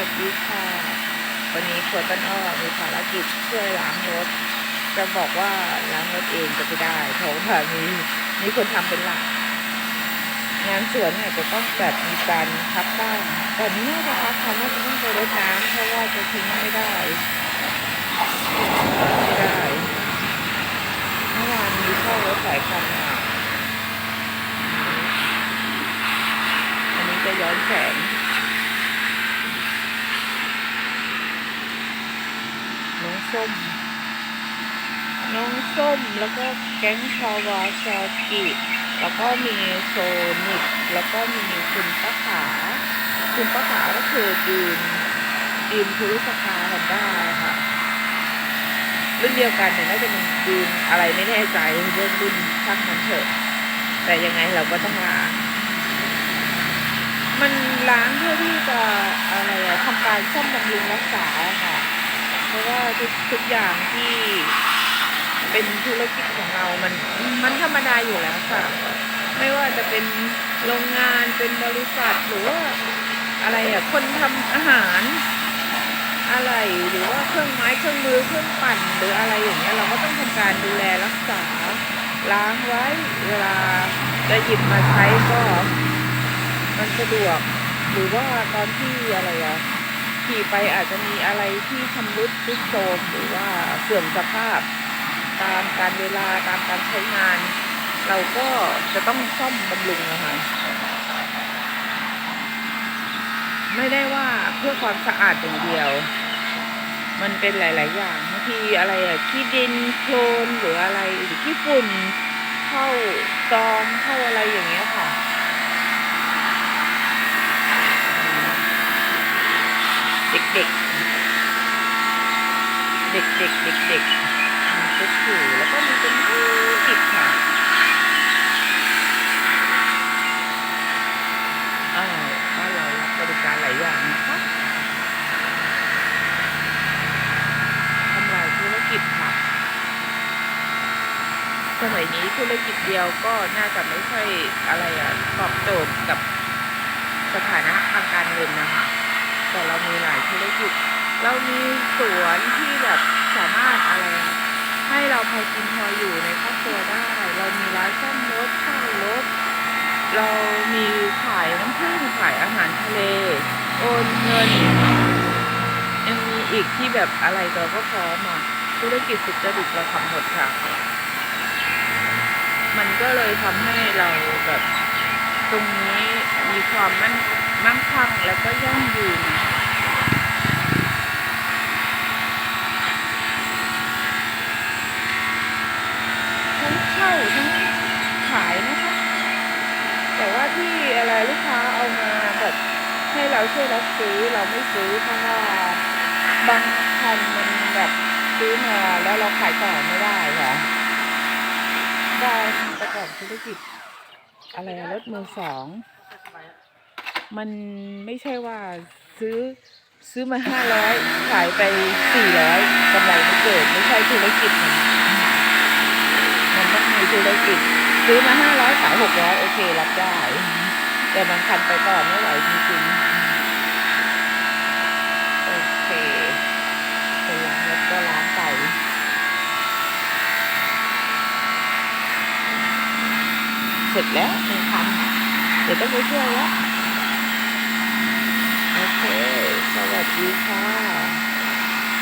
วัสดีค่ะ วันนี้ครัวต้นอ้อมีภารกิจช่วยล้างรถ จะบอกว่าล้างรถเองจะไม่ได้ เพราะว่ามีมีคนทำเป็นหลัก งานสวนเนี่ยจะต้องแบบมีการพักบ้างแต่นี่น่าจะพักค่ะน่าจะต้องไปรดน้ำเพราะว่าจะทิ้งไม่ได้ ไม่ได้เมื่อวานมีเข้ารถสายคันอะอันนี้จะย้อนแสง น้อง ส้ม น้องส้มแล้วก็แก๊งชาวาซากิแล้วก็มีโซนิกแล้วก็มีคุณป้าขา คุณป้าขาก็คือดีมดีมคุรุสภาฮอนด้าค่ะรุ่นเดียวกันเนี่ยน่าจะเป็นดีมอะไรไม่แน่ใจเรื่องรุ่นช่างมันเถอะ แต่ยังไงเราก็ต้องล้างมันล้างเพื่อที่จะอะไรทำการซ่อมบำรุงรักษาค่ะ เพราะว่าทุกทุกอย่างที่เป็นธุรกิจของเรา มัน มันธรรมดาอยู่แล้วค่ะ ไม่ว่าจะเป็นโรงงานเป็นบริษัทหรือว่าอะไรอะคนทำอาหารอะไรหรือว่าเครื่องไม้เครื่องมือเครื่องปั่นหรืออะไรอย่างเงี้ยเราก็ต้องทำการดูแลรักษา ล้างไว้เวลาจะหยิบมาใช้ก็ มันสะดวกหรือว่าตอนที่อะไรอะ ขี่ไปอาจจะมีอะไรที่ชำรุดทรุดโทรมหรือว่าเสื่อมสภาพ ตามการเวลาตามการใช้งาน เราก็จะต้องซ่อมบำรุงนะคะไม่ได้ว่าเพื่อความสะอาดอย่างเดียว มันเป็นหลาย ๆ อย่างบางทีอะไรอะขี้ดินโคลนหรืออะไรหรือขี้ฝุ่นเข้าซองเข้าอะไรอย่างเงี้ยค่ะ เด็กๆเด็กๆเด็กๆมีชุดอยู่แล้วก็มีเป็นติดค่ะอ้าวบ้านเรารับบริการหลายอย่างนะคะทำลายธุรกิจค่ะสมัยนี้ธุรกิจเดียวก็น่าจะไม่ใช่อะไรอะตอบโจทย์กับสถานะทางการเงินนะคะ แต่เรามีหลายธุรกิจ เรามีสวนที่แบบสามารถอะไร ให้เราพอกินพออยู่ในครอบครัวได้ เรามีร้านซ่อมรถเช่ารถ เรามีขายน้ำผึ้งขายอาหารทะเล โอนเงินยังมีอีกที่แบบอะไรเราก็พร้อมอะธุรกิจสุจริตเราทำหมดค่ะ มันก็เลยทำให้เราแบบตรงนี้มีความมั่น มั่งคั่งแล้วก็ยั่งยืนทั้งเช่าทั้งขายนะคะ แต่ว่าที่อะไรลูกค้าเอามาแบบให้เราช่วยรับซื้อเราไม่ซื้อเพราะว่าบางคันมันแบบซื้อมาแล้วเราขายต่อไม่ได้ค่ะได้ประกอบธุรกิจอะไรรถมือสอง มันไม่ใช่ว่าซื้อซื้อมาห้าร้อยขายไปสี่ร้อยกำไรไม่เกิดไม่ใช่ธุรกิจมันมันต้องมีธุรกิจ ซื้อมาห้าร้อยขายหกร้อยโอเครับได้ แต่บางคันไปต่อไม่ไหวจริงๆ โอเคคนล้างรถก็ล้างไปเสร็จแล้วหนึ่งคันเดี๋ยวต้องไปช่วยแล้ว เค สวัสดีค่ะ